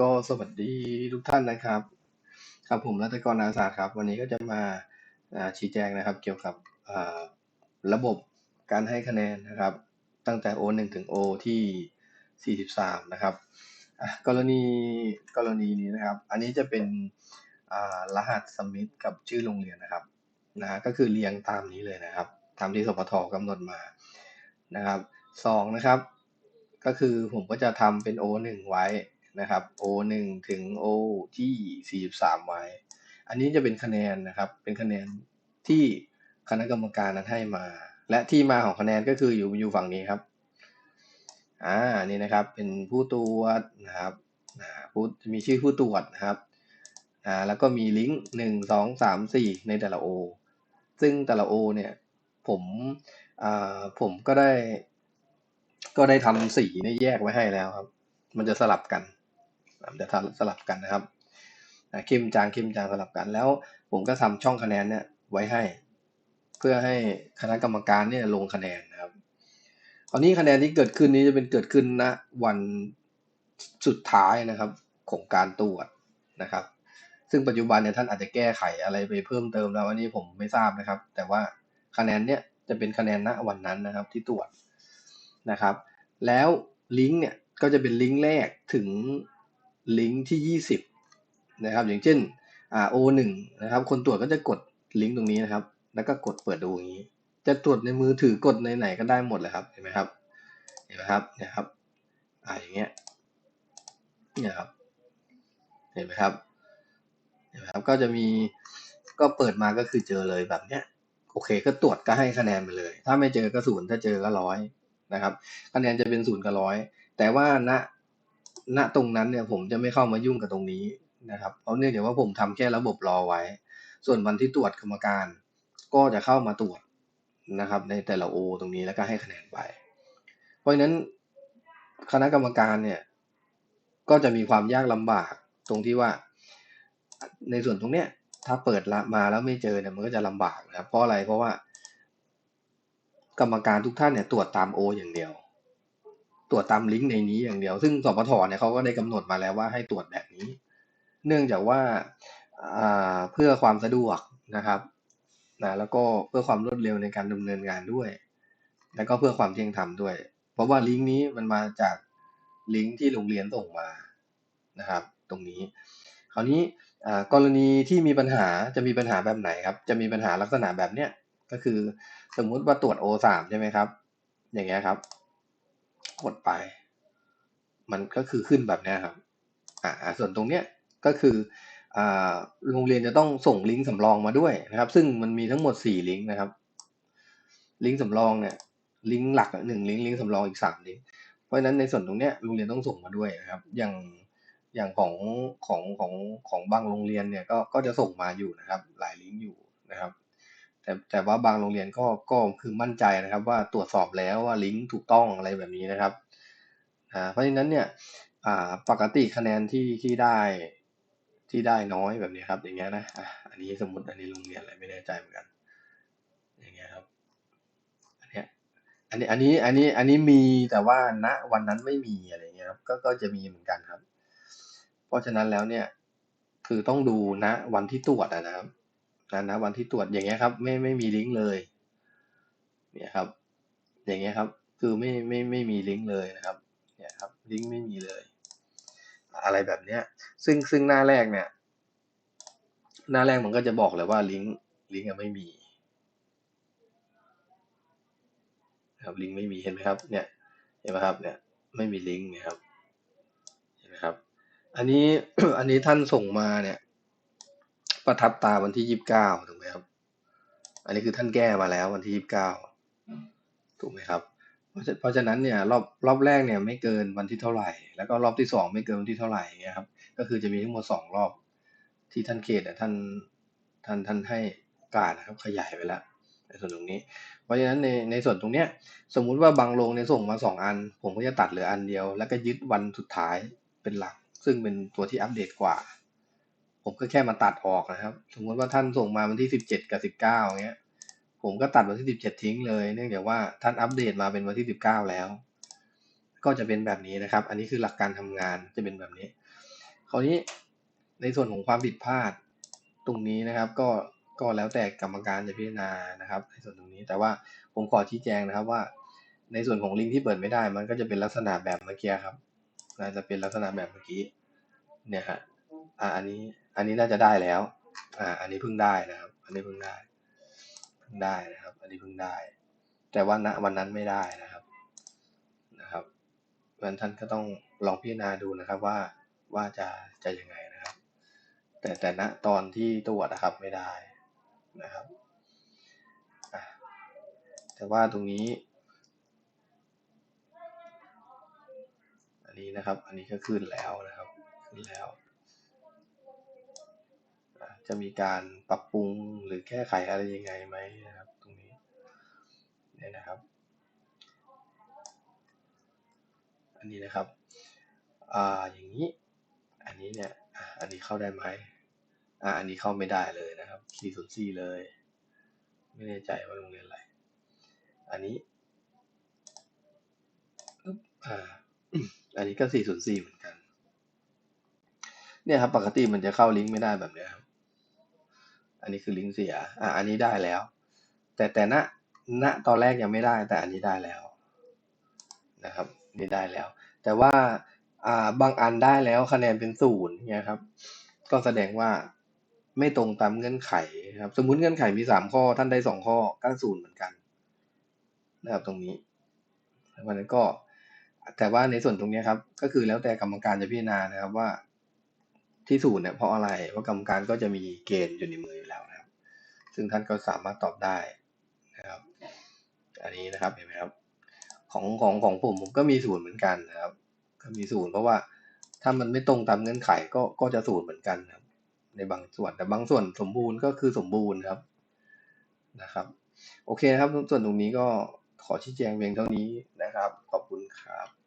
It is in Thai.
ก็สวัสดีทุกท่านนะครับ ครับผมรัตกรอาสาครับ วันนี้ก็จะมาชี้แจงนะครับ เกี่ยวกับระบบการให้คะแนนนะครับ ตั้งแต่ O1 ถึง O ที่ 43 นะครับกรณีกรณีนี้นะครับ อันนี้จะเป็นรหัสสมิธกับชื่อโรงเรียนนะครับนะก็คือเรียงตามนี้เลยนะครับ ตามที่สปทกำหนดมานะครับสองนะครับ ก็คือผมก็จะทำเป็น O1 ไว้ นะครับ O1 ถึง O ที่ 43 ไว้ อันนี้จะเป็นคะแนนนะครับ เป็นคะแนนที่คณะกรรมการนั้นให้มา และที่มาของคะแนนก็คืออยู่อยู่ฝั่งนี้ครับ อ่า นี่นะครับ เป็นผู้ตรวจนะครับผู้จะมีชื่อผู้ตรวจนะครับ อ่า แล้วก็มีลิงก์หนึ่งสองสามสี่ในแต่ละ O ซึ่งแต่ละ O เนี่ย ผม อ่า ผมก็ได้ ก็ได้ทำสีเนี่ยแยกไว้ให้แล้วครับ มันจะสลับกัน มันจะสลับกันนะครับเข้มจางเข้มจางสลับกันแล้วผมก็ทำช่องคะแนนเนี่ยไว้ให้ เพื่อให้คณะกรรมการเนี่ยลงคะแนนนะครับตอนนี้คะแนนที่เกิดขึ้นนี้จะเป็นเกิดขึ้นณวันสุดท้ายนะครับของการตรวจนะครับ ซึ่งปัจจุบันเนี่ยท่านอาจจะแก้ไขอะไรไปเพิ่มเติมแล้วอันนี้ผมไม่ทราบนะครับ แต่ว่าคะแนนเนี่ยจะเป็นคะแนนณวันนั้นนะครับที่ตรวจนะครับ แล้วลิงก์เนี่ยก็จะเป็นลิงก์แรกถึง ลิงก์ที่ 20 นะครับ อย่างเช่นอ่า O1 นะครับ คนตรวจก็จะกดลิงก์ตรงนี้นะครับ แล้วก็กดเปิดดูอย่างนี้ จะตรวจในมือถือกดในไหนก็ได้หมดเลยครับ เห็นไหมครับ เห็นไหมครับเนี่ยครับอ่าอย่างเงี้ยเนี่ยครับ เห็นไหมครับ เห็นไหมครับ ก็จะมี ก็เปิดมาก็คือเจอเลยแบบเนี้ย โอเค ก็ตรวจก็ให้คะแนนไปเลย ถ้าไม่เจอก็ศูนย์ ถ้าเจอก็ร้อยนะครับ คะแนนจะเป็นศูนย์กับร้อย แต่ว่าณ ณตรงนั้นเนี่ยผมจะไม่เข้ามายุ่งกับตรงนี้นะครับ เพราะเนื่องจากว่าผมทำแค่ระบบรอไว้ ส่วนวันที่ตรวจกรรมการ ก็จะเข้ามาตรวจนะครับ ในแต่ละโอตรงนี้แล้วก็ให้คะแนนไป เพราะฉะนั้นคณะกรรมการเนี่ย ก็จะมีความยากลำบากตรงที่ว่า ในส่วนตรงเนี้ย ถ้าเปิดมาแล้วไม่เจอเนี่ยมันก็จะลำบากนะครับเพราะอะไรเพราะว่า กรรมการทุกท่านเนี่ยตรวจตามโออย่างเดียว ตรวจตามลิงก์ในนี้อย่างเดียว ซึ่งสปทเนี่ยเขาก็ได้กำหนดมาแล้วว่าให้ตรวจแบบนี้ เนื่องจากว่าเพื่อความสะดวกนะครับนะแล้วก็เพื่อความรวดเร็วในการดำเนินงานด้วย แล้วก็เพื่อความเที่ยงธรรมด้วย เพราะว่าลิงก์นี้มันมาจากลิงก์ที่โรงเรียนส่งมานะครับ ตรงนี้ คราวนี้กรณีที่มีปัญหาจะมีปัญหาแบบไหนครับ จะมีปัญหาลักษณะแบบเนี้ยก็คือสมมุติว่าตรวจ O3 ใช่ไหมครับ อย่างเงี้ยครับ กดไป มันก็คือขึ้นแบบนี้ครับอ่าส่วนตรงเนี้ยก็คืออ่าโรงเรียนจะต้องส่งลิงก์สำรองมาด้วยนะครับ ซึ่งมันมีทั้งหมดสี่ลิงก์นะครับ ลิงก์สำรองเนี่ยลิงก์หลักหนึ่งลิงก์ลิงก์สำรองอีกสามลิงก์เพราะฉะนั้นในส่วนตรงเนี้ยโรงเรียนต้องส่งมาด้วยนะครับ อย่างอย่างของของของของบางโรงเรียนเนี่ยก็ก็จะส่งมาอยู่นะครับ หลายลิงก์อยู่นะครับ แต่แต่ว่าบางโรงเรียนก็ก็คือมั่นใจนะครับ ว่าตรวจสอบแล้วว่าลิงก์ถูกต้องอะไรแบบนี้นะครับอ่าเพราะฉะนั้นเนี่ยอ่าปกติคะแนนที่ที่ได้ที่ได้น้อยแบบนี้ครับ อย่างเงี้ยนะอันนี้สมมติอันนี้โรงเรียนอะไรไม่แน่ใจเหมือนกัน อย่างเงี้ยครับอันเนี้ยอันนี้อันนี้อันนี้อันนี้มีแต่ว่าณวันนั้นไม่มีอะไรเงี้ยครับก็ก็จะมีเหมือนกันครับ เพราะฉะนั้นแล้วเนี่ยคือต้องดูณวันที่ตรวจนะครับ ณณวันที่ตรวจอย่างเงี้ยครับ ไม่ไม่มีลิงก์เลย เนี่ยครับ อย่างเงี้ยครับ คือไม่ไม่ไม่มีลิงก์เลยนะครับ เนี่ยครับลิงก์ไม่มีเลย อะไรแบบเนี้ย ซึ่งซึ่งหน้าแรกเนี่ย หน้าแรกมันก็จะบอกเลยว่าลิงก์ลิงก์ไม่มีครับลิงก์ไม่มีเห็นไหมครับ เนี่ยเห็นไหมครับ เนี่ยไม่มีลิงก์นะครับเห็นไหมครับ อันนี้อันนี้ท่านส่งมาเนี่ย ประทับตาวันที่ยี่สิบเก้าถูกไหมครับ อันนี้คือท่านแก้มาแล้ววันที่ยี่สิบเก้าถูกไหมครับ เพราะฉะนั้นเนี่ยรอบรอบแรกเนี่ยไม่เกินวันที่เท่าไหร่ แล้วก็รอบที่สองไม่เกินวันที่เท่าไหร่เงี้ยครับ ก็คือจะมีทั้งหมดสองรอบ ที่ท่านเขตเนี่ยท่านท่านท่านให้โอกาสนะครับขยายไปแล้วในส่วนตรงนี้ เพราะฉะนั้นในในส่วนตรงเนี้ยสมมุติว่าบางโรงเนี่ยส่งมาสองอัน ผมก็จะตัดเหลืออันเดียว แล้วก็ยึดวันสุดท้ายเป็นหลัก ซึ่งเป็นตัวที่อัปเดตกว่า ผมก็แค่มาตัดออกนะครับ สมมติว่าท่านส่งมาวันที่สิบเจ็ดกับสิบเก้าเงี้ย ผมก็ตัดวันที่สิบเจ็ดทิ้งเลย เนื่องจากว่าท่านอัปเดตมาเป็นวันที่สิบเก้าแล้ว ก็จะเป็นแบบนี้นะครับ อันนี้คือหลักการทำงานจะเป็นแบบนี้ คราวนี้ในส่วนของความผิดพลาดตรงนี้นะครับ ก็ก็แล้วแต่กรรมการจะพิจารณานะครับ ในส่วนตรงนี้ แต่ว่าผมขอชี้แจงนะครับว่า ในส่วนของลิงก์ที่เปิดไม่ได้ มันก็จะเป็นลักษณะแบบเมื่อกี้ครับน่าจะเป็นลักษณะแบบเมื่อกี้ เนี่ยฮะอ่าอันนี้ อันนี้น่าจะได้แล้ว อ่า อันนี้เพิ่งได้นะครับ อันนี้เพิ่งได้ เพิ่งได้นะครับ อันนี้เพิ่งได้ แต่ว่าณวันนั้นไม่ได้นะครับ นะครับเพราะฉะนั้นท่านก็ต้องลองพิจารณาดูนะครับว่า ว่าจะ จะยังไงนะครับ แต่แต่ณตอนที่ตรวจนะครับไม่ได้นะครับแต่ว่าตรงนี้ อันนี้นะครับ อันนี้ก็ขึ้นแล้วนะครับ ขึ้นแล้ว จะมีการปรับปรุงหรือแก้ไขอะไรยังไงไหมนะครับ ตรงนี้เนี่ยนะครับ อันนี้นะครับอ่าอย่างนี้ อันนี้เนี่ยอะอันนี้เข้าได้ไหมอ่าอันนี้เข้าไม่ได้เลยนะครับสี่ศูนย์สี่เลย ไม่แน่ใจว่าโรงเรียนอะไร อันนี้อึ๊บอ่าอันนี้ก็สี่ศูนย์เหมือนกัน เนี่ยครับ ปกติมันจะเข้าลิงก์ไม่ได้แบบนี้ครับ อันนี้คือลิงก์เสีย อ่าอันนี้ได้แล้ว แต่แต่ณณตอนแรกยังไม่ได้แต่อันนี้ได้แล้วนะครับนี่ได้แล้ว แต่ว่าอ่าบางอันได้แล้วคะแนนเป็นศูนย์เนี่ยครับ ก็แสดงว่าไม่ตรงตามเงื่อนไขครับ สมมุติเงื่อนไขมีสามข้อท่านได้สองข้อก็ศูนย์เหมือนกันนะครับตรงนี้วันนั้นก็แต่ว่าในส่วนตรงนี้ครับ ก็คือแล้วแต่กรรมการจะพิจารณานะครับว่า ที่ศูนย์เนี่ยเพราะอะไรเพราะกรรมการก็จะมีเกณฑ์อยู่ในมืออยู่แล้วนะครับ ซึ่งท่านก็สามารถตอบได้นะครับ อันนี้นะครับเห็นไหมครับ ของของของผมผมก็มีศูนย์เหมือนกันนะครับ ก็มีศูนย์เพราะว่าถ้ามันไม่ตรงตามเงื่อนไขก็ก็จะศูนย์เหมือนกันครับ ในบางส่วนแต่บางส่วนสมบูรณ์ก็คือสมบูรณ์ครับนะครับ โอเคนะครับส่วนตรงนี้ก็ขอชี้แจงเพียงเท่านี้นะครับ ขอบคุณครับ